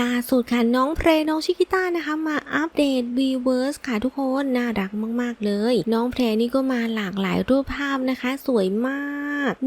ล่าสุดค่ะ น้องเพลน้องชิกิต้านะคะ มาอัปเดต v v e r s e ค่ะทุกคน น่ารักมาก ๆ เลย น้องเพลนี่ก็มาหลากหลายรูปภาพนะคะ สวยมาก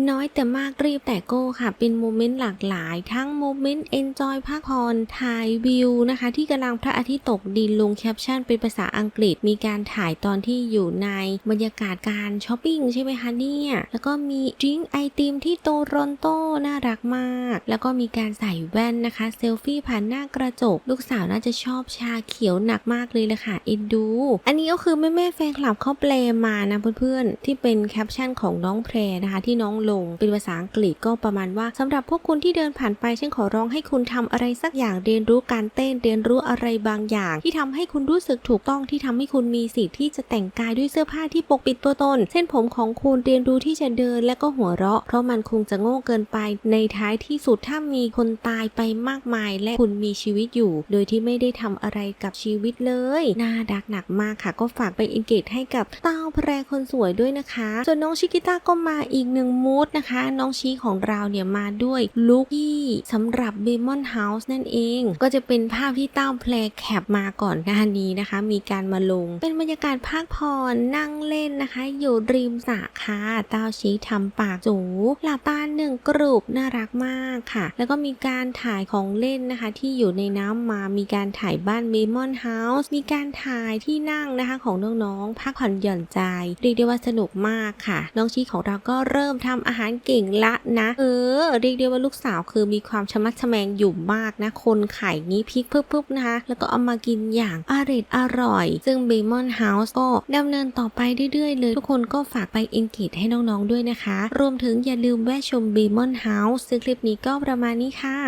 น้อยแต่มากรีบแต่โก้ค่ะ เป็นโมเมนต์หลากหลาย ทั้งโมเมนต์เอนจอยพักผ่อนถ่ายวิวนะคะ ที่กำลังพระอาทิตย์ตกดินลงแคปชั่นเป็นภาษาอังกฤษ มีการถ่ายตอนที่อยู่ในบรรยากาศการช้อปปิ้งใช่ไหมคะเนี่ยแล้วก็มีดริงก์ไอติมที่โตรอนโตน่ารักมาก แล้วก็มีการใส่แว่นนะคะเซลฟี่ผ่านหน้ากระจก ลูกสาวน่าจะชอบชาเขียวหนักมากเลยละค่ะเอ็นดู อันนี้ก็คือแม่แม่ๆแฟนคลับเขาแปลมานะเพื่อนๆที่เป็นแคปชั่นของน้องแพรนะคะที่น้องลง เป็นภาษาอังกฤษก็ประมาณว่าสำหรับพวกคุณที่เดินผ่านไปฉันขอร้องให้คุณทำอะไรสักอย่างเรียนรู้การเต้นเรียนรู้อะไรบางอย่าง ที่ทำให้คุณรู้สึกถูกต้องที่ทำให้คุณมีสิทธิ์ที่จะแต่งกายด้วยเสื้อผ้าที่ปกปิดตัวตน เส้นผมของคุณเรียนรู้ที่จะเดินและก็หัวเราะ เพราะมันคงจะโง่เกินไป ในท้ายที่สุดถ้ามีคนตายไปมากมาย และคุณมีชีวิตอยู่ โดยที่ไม่ได้ทำอะไรกับชีวิตเลยน่ารักหนักมากค่ะ ก็ฝากไปเอนเกจให้กับเต้าแพรคนสวยด้วยนะคะ ส่วนน้องชิกิต้าก็มาอีกหนึ่งมูดนะคะ น้องชีของเราเนี่ยมาด้วยลุคที่สำหรับเบมอนเฮาส์นั่นเอง ก็จะเป็นภาพที่เต้าแพรแคปมาก่อนหน้านี้นะคะ มีการมาลง เป็นบรรยากาศพักผ่อนนั่งเล่นนะคะ อยู่ริมสระค่ะเต้าชี้ทำปากจูหลับตาหนึ่งกรุบน่ารักมากค่ะ แล้วก็มีการถ่ายของเล่นนะคะ ที่อยู่ในน้ำมามีการถ่ายบ้านเบมอนเฮาส์มีการถ่ายที่นั่งนะคะของน้องๆพักผ่อนหย่อนใจเรียกได้ว่าสนุกมากค่ะ น้องชีของเราก็เริ่มทำอาหารเก่งละนะ เออ เรียกได้ว่าลูกสาวคือมีความชมัดชแมงอยู่มากนะ คนไข่นี้พลิกปึ๊บๆนะคะ แล้วก็เอามากินอย่างอร่อยอร่อย ซึ่งเบมอนเฮาส์ก็ดำเนินต่อไปเรื่อยๆเลย ทุกคนก็ฝากไปเอนเกจให้น้องๆด้วยนะคะ รวมถึงอย่าลืมแวะชมเบมอนเฮาส์ซึ่งคลิปนี้ก็ประมาณนี้ค่ะ